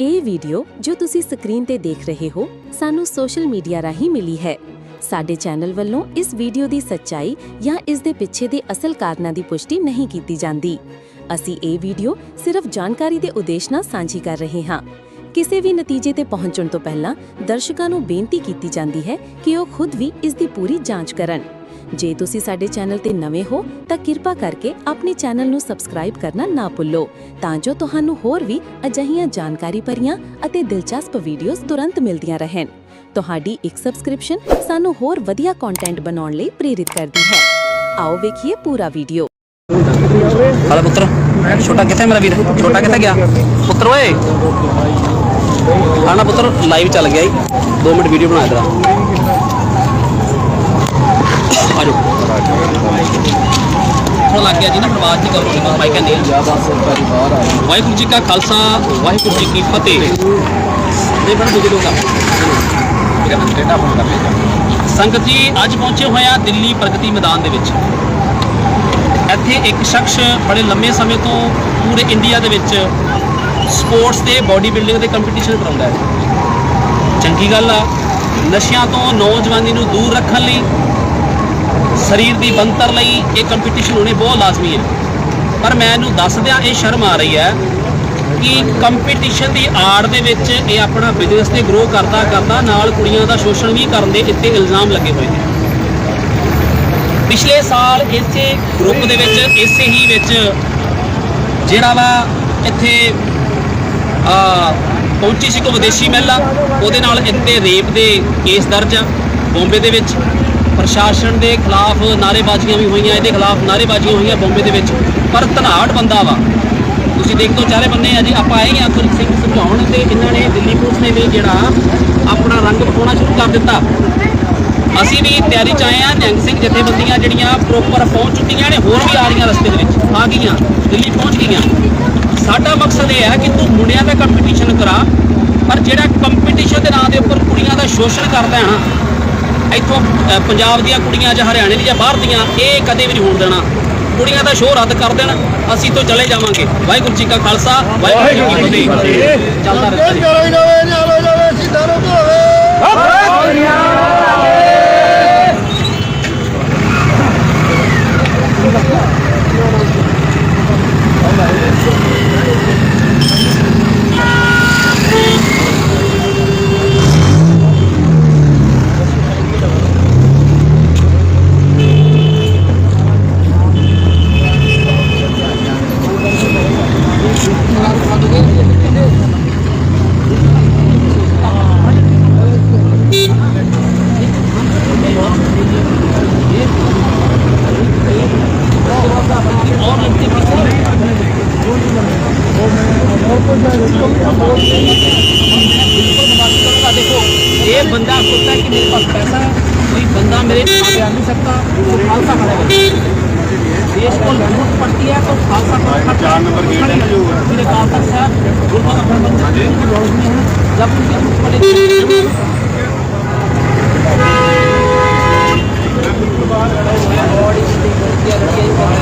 ਇਹ ਵੀਡੀਓ ਜੋ ਤੁਸੀਂ ਸਕਰੀਨ ਤੇ ਦੇਖ ਰਹੇ ਹੋ, ਸਾਨੂੰ ਸੋਸ਼ਲ ਮੀਡੀਆ ਰਾਹੀਂ ਮਿਲੀ ਹੈ। ਸਾਡੇ ਚੈਨਲ ਵੱਲੋਂ ਇਸ ਵੀਡੀਓ ਦੀ ਸੱਚਾਈ ਜਾਂ ਇਸ ਦੇ ਪਿੱਛੇ ਦੇ ਅਸਲ ਕਾਰਨਾਂ ਦੀ ਪੁਸ਼ਟੀ ਨਹੀਂ ਕੀਤੀ ਜਾਂਦੀ। ਅਸੀਂ ਇਹ ਵੀਡੀਓ ਸਿਰਫ ਜਾਣਕਾਰੀ ਦੇ ਉਦੇਸ਼ ਨਾਲ ਸਾਂਝੀ ਕਰ ਰਹੇ ਹਾਂ। ਕਿਸੇ ਵੀ ਨਤੀਜੇ ਤੇ ਪਹੁੰਚਣ ਤੋਂ ਪਹਿਲਾਂ ਦਰਸ਼ਕਾਂ ਨੂੰ ਬੇਨਤੀ ਕੀਤੀ ਜਾਂਦੀ ਹੈ ਕਿ ਉਹ ਖੁਦ ਵੀ ਇਸ ਦੀ ਪੂਰੀ ਜਾਂਚ ਕਰਨ। ਜੇ ਤੁਸੀਂ ਸਾਡੇ ਚੈਨਲ ਤੇ ਨਵੇਂ ਹੋ, ਤਾਂ ਕਿਰਪਾ ਕਰਕੇ ਆਪਣੇ ਚੈਨਲ ਨੂੰ ਸਬਸਕ੍ਰਾਈਬ ਕਰਨਾ ਨਾ ਭੁੱਲੋ, ਤਾਂ ਜੋ ਤੁਹਾਨੂੰ ਹੋਰ ਵੀ ਅਜਿਹੀਆਂ ਜਾਣਕਾਰੀ ਭਰੀਆਂ ਅਤੇ ਦਿਲਚਸਪ ਵੀਡੀਓਜ਼ ਤੁਰੰਤ ਮਿਲਦੀਆਂ ਰਹਿਣ। ਤੁਹਾਡੀ ਇੱਕ ਸਬਸਕ੍ਰਿਪਸ਼ਨ ਸਾਨੂੰ ਹੋਰ ਵਧੀਆ ਕੰਟੈਂਟ ਬਣਾਉਣ ਲਈ ਪ੍ਰੇਰਿਤ ਕਰਦੀ ਹੈ। ਆਓ ਵੇਖੀਏ ਪੂਰਾ ਵੀਡੀਓ ਹਾਲੇ ਪੁੱਤਰ, ਛੋਟਾ ਕਿੱਥੇ ਮੇਰਾ ਵੀਰ? ਛੋਟਾ ਕਿੱਥੇ ਗਿਆ? ਪੁੱਤਰ ਓਏ! ਆਣਾ ਪੁੱਤਰ ਲਾਈਵ ਚੱਲ ਗਿਆ ਈ। 2 ਮਿੰਟ ਵੀਡੀਓ ਬਣਾ ਤੇਰਾ। ਹੁਣ ਲੱਗ ਗਿਆ ਜੀ ਨਾ ਪ੍ਰਵਾਸ ਦੀ ਗੱਲ ਹੋਣੀ ਮੈਂ ਮਾਈਕ ਕਹਿੰਦੀ ਵਾਹਿਗੁਰੂ ਜੀ ਕਾ ਖਾਲਸਾ, ਵਾਹਿਗੁਰੂ ਜੀ ਕੀ ਫਤਿਹ। ਦੇ ਬਣ ਦੂਜੇ ਲੋਕ ਮੇਰਾ ਮਨ ਡੇਟਾ ਫੋਨ ਕਰ ਲਿਆ। ਸੰਗਤ ਜੀ, ਅੱਜ ਪਹੁੰਚੇ ਹੋਏ ਆ ਦਿੱਲੀ ਪ੍ਰਗਤੀ ਮੈਦਾਨ ਦੇ ਵਿੱਚ। ਇੱਥੇ ਇੱਕ ਸ਼ਖਸ ਬੜੇ ਲੰਮੇ ਸਮੇਂ ਤੋਂ ਪੂਰੇ ਇੰਡੀਆ ਦੇ ਵਿੱਚ ਸਪੋਰਟਸ ਤੇ ਬਾਡੀ ਬਿਲਡਿੰਗ ਦੇ ਕੰਪੀਟੀਸ਼ਨ ਕਰਾਉਂਦਾ ਹੈ। ਚੰਗੀ ਗੱਲ ਆ, ਨਸ਼ਿਆਂ ਤੋਂ ਨੌਜਵਾਨੀ ਨੂੰ ਦੂਰ ਰੱਖਣ ਲਈ ਸਰੀਰ ਦੀ ਬਣਤਰ ਲਈ ਇਹ ਕੰਪੀਟੀਸ਼ਨ ਹੋਣੇ ਬਹੁਤ ਲਾਜ਼ਮੀ ਹੈ। ਪਰ ਮੈਂ ਇਹਨੂੰ ਦੱਸਦਿਆਂ ਇਹ ਸ਼ਰਮ ਆ ਰਹੀ ਹੈ ਕਿ ਕੰਪੀਟੀਸ਼ਨ ਦੀ ਆੜ ਦੇ ਵਿੱਚ ਇਹ ਆਪਣਾ ਬਿਜ਼ਨਸ ਤੇ ਗਰੋ ਕਰਦਾ ਕਰਦਾ ਨਾਲ ਕੁੜੀਆਂ ਦਾ ਸ਼ੋਸ਼ਣ ਵੀ ਕਰਨ ਦੇ ਇੱਥੇ ਇਲਜ਼ਾਮ ਲੱਗੇ ਹੋਏ ਨੇ। ਪਿਛਲੇ ਸਾਲ ਇਸੇ ਗਰੁੱਪ ਦੇ ਵਿੱਚ, ਇਸੇ ਹੀ ਵਿੱਚ ਜਿਹੜਾ ਵਾ ਇੱਥੇ ਆ ਪਹੁੰਚੀ ਸੀ ਕੋ ਵਿਦੇਸ਼ੀ ਮਹਿਲਾ, ਉਹਦੇ ਨਾਲ ਇੱਥੇ ਰੇਪ ਦੇ ਕੇਸ ਦਰਜ ਆ, ਬੰਬੇ ਦੇ ਵਿੱਚ। ਪ੍ਰਸ਼ਾਸਨ ਦੇ ਖਿਲਾਫ ਨਾਰੇਬਾਜ਼ੀਆਂ ਵੀ ਹੋਈਆਂ, ਇਹਦੇ ਖਿਲਾਫ ਨਾਰੇਬਾਜ਼ੀਆਂ ਹੋਈਆਂ ਬੰਬੇ ਦੇ ਵਿੱਚ। ਪਰ ਧਨਾੜ ਬੰਦਾ ਵਾ। ਤੁਸੀਂ ਦੇਖ ਤੋਂ ਚਾਰੇ ਬੰਨੇ ਆ ਜੀ, ਆਪਾਂ ਆਏ ਹਾਂ ਅਖਰ ਸਿੰਘ ਸਮਝਾਉਣ ਤੇ ਇਹਨਾਂ ਨੇ ਦਿੱਲੀ ਪੁਲਿਸ ਨੇ ਵੀ ਜਿਹੜਾ ਆਪਣਾ ਰੰਗ ਵਿਖਾਉਣਾ ਸ਼ੁਰੂ ਕਰ ਦਿੱਤਾ। ਅਸੀਂ ਵੀ ਤਿਆਰੀ ਚ ਆਏ ਆ ਨਿਹੰਗ ਸਿੰਘ ਜਥੇਬੰਦੀਆਂ ਜਿਹੜੀਆਂ ਪ੍ਰੋਪਰ ਪਹੁੰਚ ਚੁੱਕੀਆਂ ਨੇ, ਹੋਰ ਵੀ ਆ ਰਹੀਆਂ ਰਸਤੇ ਦੇ ਵਿੱਚ, ਆ ਗਈਆਂ, ਦਿੱਲੀ ਪਹੁੰਚ ਗਈਆਂ। ਸਾਡਾ ਮਕਸਦ ਇਹ ਹੈ ਕਿ ਤੂੰ ਮੁੰਡਿਆਂ ਦਾ ਕੰਪੀਟੀਸ਼ਨ ਕਰਾ, ਪਰ ਜਿਹੜਾ ਕੰਪੀਟੀਸ਼ਨ ਦੇ ਨਾਂ ਦੇ ਉੱਪਰ ਕੁੜੀਆਂ ਦਾ ਸ਼ੋਸ਼ਣ ਕਰਦਾ ਹੈ ਨਾ ਇੱਥੋਂ ਪੰਜਾਬ ਦੀਆਂ ਕੁੜੀਆਂ ਜਾਂ ਹਰਿਆਣੇ ਦੀਆਂ ਬਾਹਰ ਦੀਆਂ ਇਹ ਕਦੇ ਵੀ ਨਹੀਂ ਹੋਣ ਦੇਣਾ। ਕੁੜੀਆਂ ਦਾ ਸ਼ੋਅ ਰੱਦ ਕਰ ਦੇਣ ਅਸੀਂ ਤੋਂ ਚਲੇ ਜਾਵਾਂਗੇ। ਵਾਹਿਗੁਰੂ ਜੀ ਕਾ ਖਾਲਸਾ ਵਾਹਿਗੁਰੂ ਜੀ ਕੀ ਫਤਿਹ। ਚੱਲਦਾ ਜੀ। ਚਲੋ ਜਾਵੇ ਨਾਲੋ ਜਾਵੇ ਸਿੱਧਾ ਨੂੰ ਹੋਵੇ देखो ये बंदा सोचता है कि मेरे पास पैसा है कोई बंदा मेरे आगे आ नहीं सकता तो खालसा खड़ा है। देश को लूट पड़ती है तो खालसा खड़ा चार नंबर गेट है। जो मेरे खालसा साहब प्रबंधन की रोशनी है। जब उनकी लूट पड़ेगी ਲਾਲ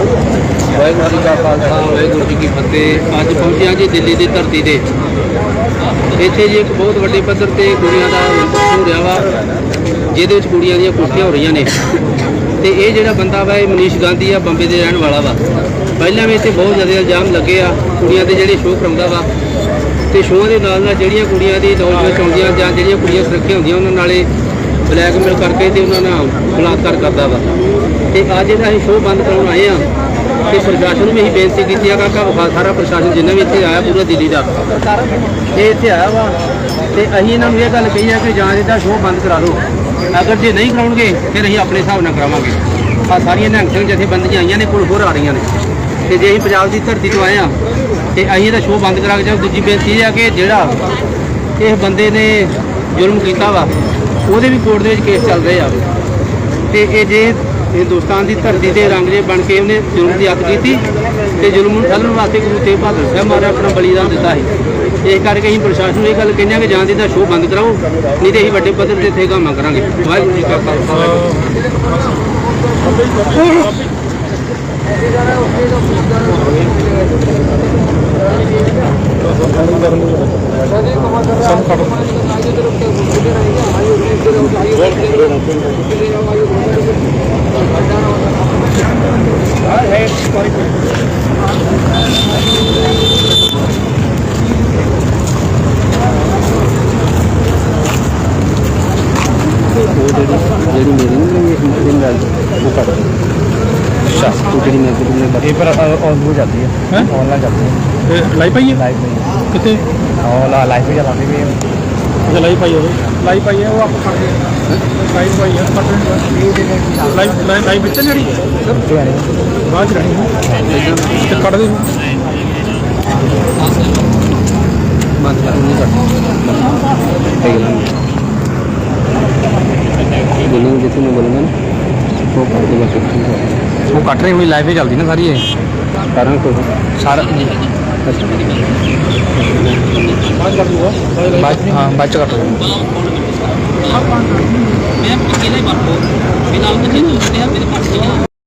ਵਾਹਿਗੁਰੂ ਜੀ ਕਾ ਖਾਲਸਾ, ਵਾਹਿਗੁਰੂ ਜੀ ਕੀ ਫਤਿਹ। ਅੱਜ ਪਹੁੰਚਿਆ ਜੀ ਦਿੱਲੀ ਦੀ ਧਰਤੀ ਤੇ। ਇੱਥੇ ਜੀ ਇੱਕ ਬਹੁਤ ਵੱਡੇ ਪੱਧਰ ਤੇ ਕੁੜੀਆਂ ਦਾ ਹੋ ਰਿਹਾ ਵਾ, ਜਿਹਦੇ ਵਿੱਚ ਕੁੜੀਆਂ ਦੀਆਂ ਕੁਸ਼ਤੀਆਂ ਹੋ ਰਹੀਆਂ ਨੇ। ਤੇ ਇਹ ਜਿਹੜਾ ਬੰਦਾ ਵਾ, ਇਹ ਮਨੀਸ਼ ਗਾਂਧੀ ਆ, ਬੰਬੇ ਦੇ ਰਹਿਣ ਵਾਲਾ ਵਾ। ਪਹਿਲਾਂ ਵੀ ਇੱਥੇ ਬਹੁਤ ਜ਼ਿਆਦਾ ਇਲਜ਼ਾਮ ਲੱਗੇ ਆ ਕੁੜੀਆਂ ਦੇ ਜਿਹੜੇ ਸ਼ੋਅ ਕਰਾਉਂਦਾ ਵਾ। ਤੇ ਸ਼ੋਅ ਦੇ ਨਾਲ ਨਾਲ ਜਿਹੜੀਆਂ ਕੁੜੀਆਂ ਦੀ ਦੌੜ ਵਿੱਚ ਆਉਂਦੀਆਂ ਜਾਂ ਜਿਹੜੀਆਂ ਕੁੜੀਆਂ ਸੁਰੱਖਿਆ ਹੁੰਦੀਆਂ, ਉਹਨਾਂ ਨਾਲੇ ਬਲੈਕਮੇਲ ਕਰਕੇ ਤੇ ਉਹਨਾਂ ਨਾਲ ਬਲਾਤਕਾਰ ਕਰਦਾ ਵਾ। ਤੇ ਅੱਜ ਜਿਹੜਾ ਅਸੀਂ ਸ਼ੋਅ ਬੰਦ ਕਰਾਉਣ ਆਏ ਆ ਤੇ ਪ੍ਰਸ਼ਾਸਨ ਨੂੰ ਵੀ ਅਸੀਂ ਬੇਨਤੀ ਕੀਤੀ ਆ ਕਾਕਾ ਵਿਖਾ ਸਾਰਾ ਪ੍ਰਸ਼ਾਸਨ ਜਿੰਨਾ ਵੀ ਇੱਥੇ ਆਇਆ ਪੂਰਾ ਦਿੱਲੀ ਦਾ। ਇਹ ਇੱਥੇ ਆਇਆ ਵਾ ਤੇ ਅਸੀਂ ਇਹਨਾਂ ਨੂੰ ਇਹ ਗੱਲ ਕਹੀ ਆ ਕਿ ਜਾਂ ਇਹਦਾ ਸ਼ੋਅ ਬੰਦ ਕਰਾ ਦਿਓ ਅਗਰ ਜੇ ਨਹੀਂ ਕਰਾਉਣਗੇ, ਫਿਰ ਅਸੀਂ ਆਪਣੇ ਹਿਸਾਬ ਨਾਲ ਕਰਾਵਾਂਗੇ। ਆ ਸਾਰੀਆਂ ਨਿਹੰਗ ਸਿੰਘ ਜਥੇਬੰਦੀਆਂ ਆਈਆਂ ਨੇ, ਕੋਲ ਹੋਰ ਆ ਰਹੀਆਂ ਨੇ। ਤੇ ਜੇ ਅਸੀਂ ਪੰਜਾਬ ਦੀ ਧਰਤੀ ਤੋਂ ਆਏ ਆ ਤੇ ਅਸੀਂ ਇਹਦਾ ਸ਼ੋਅ ਬੰਦ ਕਰਾ ਕੇ ਜਾਓ, ਦੂਜੀ ਬੇਨਤੀ ਇਹ ਆ ਕਿ ਜਿਹੜਾ ਇਹ ਬੰਦੇ ਨੇ ਜ਼ੁਲਮ ਕੀਤਾ ਵਾ ਉਹਦੇ ਵੀ ਕੋਰਟ ਦੇ ਵਿੱਚ ਕੇਸ ਚੱਲ ਰਹੇ ਆ। ਤੇ ਇਹ ਜੇ ਹਿੰਦੁਸਤਾਨ ਦੀ ਧਰਤੀ ਤੇ ਰੰਗ ਜੇ ਬਣ ਕੇ ਉਹਨੇ ਜ਼ੁਲਮ ਦੀ ਅੱਤ ਕੀਤੀ ਤੇ ਜ਼ੁਲਮ ਨੂੰ ਠੱਲਣ ਵਾਸਤੇ ਗੁਰੂ ਤੇਗ ਬਹਾਦਰ ਸਾਹਿਬ ਮਹਾਰਾਜ ਆਪਣਾ ਬਲੀਦਾਨ ਦਿੱਤਾ ਸੀ। ਇਸ ਕਰਕੇ ਅਸੀਂ ਪ੍ਰਸ਼ਾਸਨ ਨੂੰ ਇਹ ਗੱਲ ਕਹਿੰਦੇ ਹਾਂ ਕਿ ਜਾਂ ਤੇ ਇਹਦਾ ਸ਼ੋਅ ਬੰਦ ਕਰਾਓ, ਨਹੀਂ ਤੇ ਅਸੀਂ ਵੱਡੇ ਪੱਧਰ ਤੇ ਇੱਥੇ ਕੰਮ ਕਰਾਂਗੇ। ਵਾਹਿਗੁਰੂ ਜੀ ਕਾ ਖਾਲਸਾ ਜਿਹੜੀ ਮੇਰੀ ਨਹੀਂ ਇਹ ਗੱਲ ਉਹ ਕਰ ਅੱਛਾ ਜਿਹੜੀ ਮੈਂ ਤੁਹਾਨੂੰ ਇਹ ਪਰ ਆਨ ਹੋ ਜਾਂਦੀ ਹੈ। ਆਨਲਾਈਨ ਜਾਂਦੀ ਹੈ? ਲਾਈਵ ਪਾਈਏ ਲਾਈਵ ਨਹੀਂ ਕਿੱਥੇ ਆਹ ਲਾਈਵ ਵੀ ਚਲਾਉਂਦੇ ਵੀ ਹੈ ਲਾਈਵ ਪਾਈ ਹੋਵੇ ਲਾਈਵ ਪਾਈ ਹੈ ਉਹ ਆਪਾਂ ਕੱਢ ਦੇ ਲਾਈਵ ਪਾਈ ਹੈ ਕੱਢ ਲਾਈਵ ਲਾਈਵ ਵਿੱਚ ਜਿਹੜੀ ਬਾਅਦ ਚ ਰਹਿਣੀ ਹੈ ਤੇ ਕੱਢ ਦੇ ਬੰਦ ਕਰ ਨਹੀਂ ਕਰ ਬੋਲੂੰ ਜਿੱਥੇ ਮੈਂ ਬੋਲੂੰਗਾ ਨਾ ਉਹ ਕਰ ਦੇਗਾ ਕੁਝ ਉਹ ਕੱਟ ਰਹੀ ਹੋਣੀ ਲਾਈਵ ਹੀ ਚੱਲਦੀ ਨਾ ਸਾਰੀ ਇਹ ਕਾਰਨ ਕੋਈ ਸਾਰਾ ਬਾਅਦ ਹਾਂ ਬਾਅਦ ਚ ਕੱਟ ਮੈਂ ਅਕੇਲੇ ਬੰਦ ਹੋ ਬਿਨਾਂ ਉਹ ਤੇ ਜਿਹੜੇ ਮੇਰੇ ਪਾਸ ਨਹੀਂ ਆ